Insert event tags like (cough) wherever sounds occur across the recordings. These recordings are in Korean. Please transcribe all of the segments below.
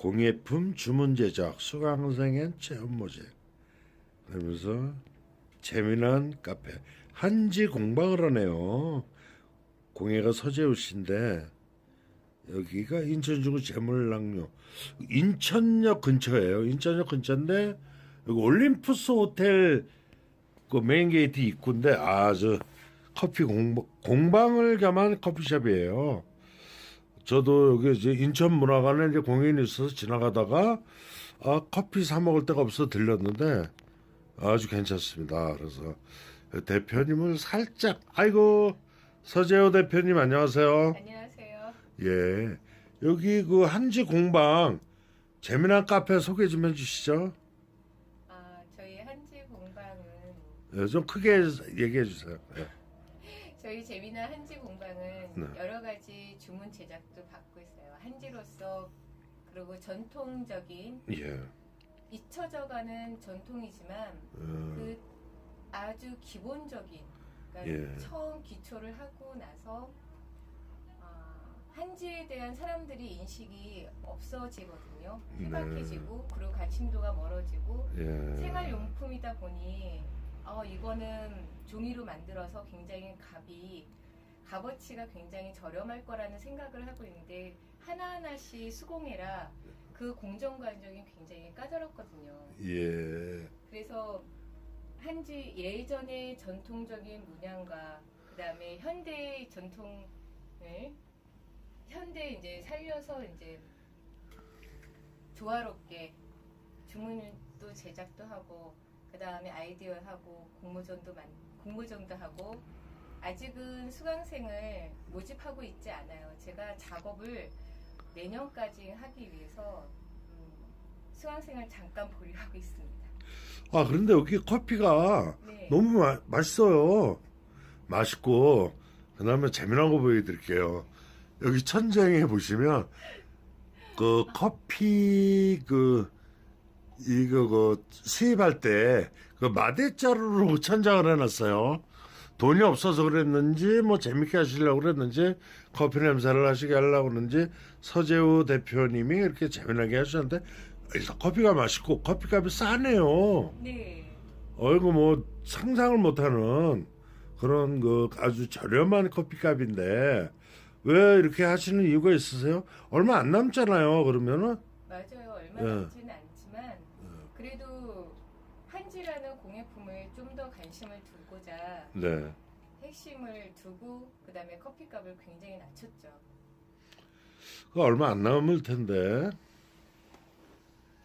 공예품 주문 제작 수강생엔 체험 모집 그러면서 재미난 카페 한지 공방을 하네요. 공예가 서재우 씨인데 여기가 인천중구 재물낭료 인천역 근처예요. 인천역 근처인데 여기 올림푸스 호텔 그 메인 게이트 입구인데 아저 커피 공방, 공방을 겸한 커피숍이에요. 저도 여기 이제 인천 문화관에 이제 공연이 있어서 지나가다가 아 커피 사 먹을 데가 없어 들렸는데 아주 괜찮습니다. 그래서 대표님을 살짝 아이고 서재호 대표님 안녕하세요. 안녕하세요. 예 여기 그 한지 공방 재미난 카페 소개 좀 해주시죠. 아, 저희 한지 공방은 예, 좀 크게 얘기해 주세요. 예. 저희 재미난 한지 공방은 네. 여러 가지 주문 제작도 받고 있어요. 한지로서 그리고 전통적인 예. 잊혀져가는 전통이지만 어, 그 아주 기본적인 그러니까 예. 처음 기초를 하고 나서 아, 한지에 대한 사람들이 인식이 없어지거든요. 네. 희박해지고 그리고 관심도가 멀어지고 예. 생활용품이다 보니 어, 이거는 종이로 만들어서 굉장히 값이 값어치가 굉장히 저렴할 거라는 생각을 하고 있는데 하나하나씩 수공해라 그 공정 과정이 굉장히 까다롭거든요. 예. 그래서 한지 예전의 전통적인 문양과 그다음에 현대의 전통을 현대 이제 살려서 이제 조화롭게 주문도 제작도 하고 그다음에 아이디어 하고 공모전도 만 공모전도 하고 아직은 수강생을 모집하고 있지 않아요. 제가 작업을 내년까지 하기 위해서 음, 수강생을 잠깐 보류하고 있습니다. 아 그런데 여기 커피가 네. 너무 마, 맛있어요. 맛있고 그다음에 재미난 거 보여드릴게요. 여기 천장에 보시면 그 커피 그 이거 그 수입할 때 그 마대자루로 천장을 해놨어요. 돈이 없어서 그랬는지 뭐 재밌게 하시려고 그랬는지 커피 냄새를 하시게 하려고 그랬는지 서재우 대표님이 이렇게 재미나게 하셨는데 일단 커피가 맛있고 커피값이 싸네요. 네. 어이구 뭐 상상을 못하는 그런 그 아주 저렴한 커피값인데 왜 이렇게 하시는 이유가 있으세요? 얼마 안 남잖아요. 그러면은 맞아요. 얼마 예. 남지는 않지만 그래도 공예품을 좀 더 관심을 두고자 네. 핵심을 두고 그다음에 커피값을 굉장히 낮췄죠. 그 얼마 안 남을 텐데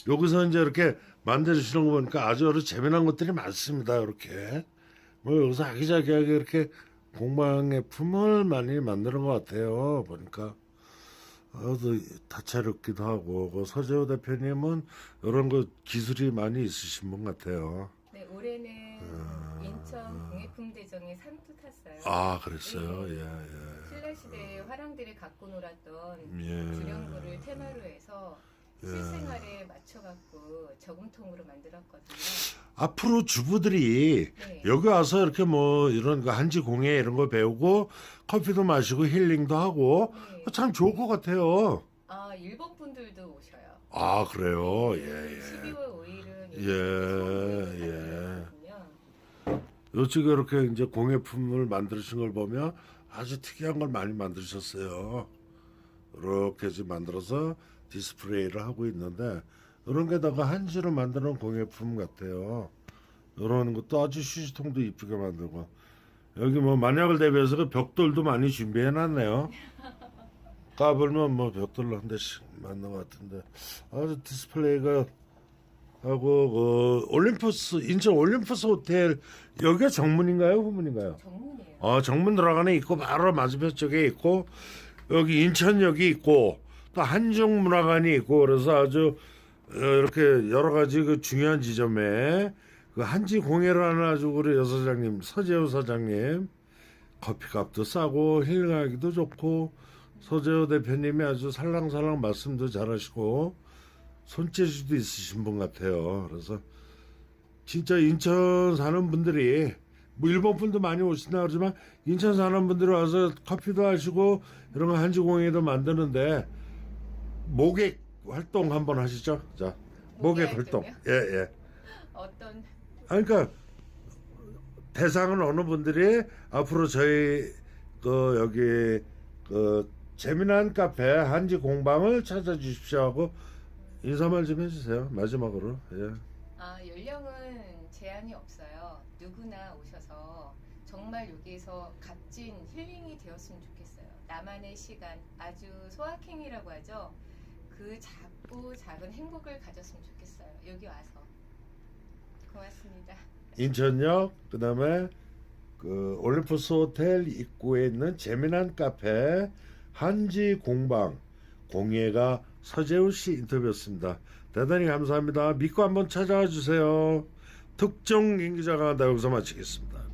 여기서 이제 이렇게 만들어주시는 거 보니까 아주 여러 재미난 것들이 많습니다. 이렇게 뭐 여기서 아기자기하게 이렇게 공방의 품을 많이 만드는 것 같아요. 보니까 아주 다채롭기도 하고 그 서재호 대표님은 이런 거 기술이 많이 있으신 분 같아요. 네, 올해는 인천 공예품 대전에 상도 탔어요. 아 그랬어요. 예 예. 신라 시대 화랑들이 갖고 놀았던 예. 주령구를 테마로 해서 실생활에 맞춰갖고 저금통으로 만들었거든요. 앞으로 주부들이 네. 여기 와서 이렇게 뭐 이런 거 한지 공예 이런 거 배우고 커피도 마시고 힐링도 하고 네. 참 좋을 것 같아요. 아 일본 분들도 오셔요. 아 그래요. 예 예. 12월 5일은 예, 예. 예. 요쪽에 이렇게 이제 공예품을 만드신 걸 보면 아주 특이한 걸 많이 만드셨어요. 이렇게 만들어서 디스플레이를 하고 있는데 이런 게다가 한지로 만드는 공예품 같아요. 이런 것도 아주 휴지통도 이쁘게 만들고 여기 뭐 만약을 대비해서 그 벽돌도 많이 준비해 놨네요. 까불면 뭐 벽돌로 한 대씩 만든 것 같은데 아주 디스플레이가 하고 그 올림푸스 인천 올림푸스 호텔 여기가 정문인가요 후문인가요? 전문이에요. 어 정문 들어가는 있고 바로 맞은편 쪽에 있고 여기 인천역이 있고 또 한중문화관이 있고 그래서 아주 어, 이렇게 여러 가지 그 중요한 지점에 그 한지 공예를 하는 아주 우리 여사장님 서재호 사장님 커피값도 싸고 힐링하기도 좋고 서재호 대표님이 아주 살랑살랑 말씀도 잘하시고 손재주도 있으신 분 같아요. 그래서 진짜 인천 사는 분들이 뭐 일본 분도 많이 오신다 그러지만 인천 사는 분들이 와서 커피도 하시고 이런 거 한지 공예도 만드는데 목에 활동 한번 하시죠. 자, 목의 활동. 예, 예. (laughs) 어떤 아, 그러니까 대상은 어느 분들이 앞으로 저희 그 여기 그 재미난 카페 한지 공방을 찾아주십시오 하고 인사말 좀 해주세요. 마지막으로. 예. 아, 연령은 제한이 없어요. 누구나 오셔서 정말 여기에서 값진 힐링이 되었으면 좋겠어요. 나만의 시간, 아주 소확행이라고 하죠. 그 작고 작은 행복을 가졌으면 좋겠어요. 여기 와서. 고맙습니다. 인천역 그 다음에 그 올림푸스 호텔 입구에 있는 재미난 카페 한지 공방 공예가 서재우 씨 인터뷰였습니다. 대단히 감사합니다. 믿고 한번 찾아와 주세요. 특정 인기자가 한다 여기서 마치겠습니다.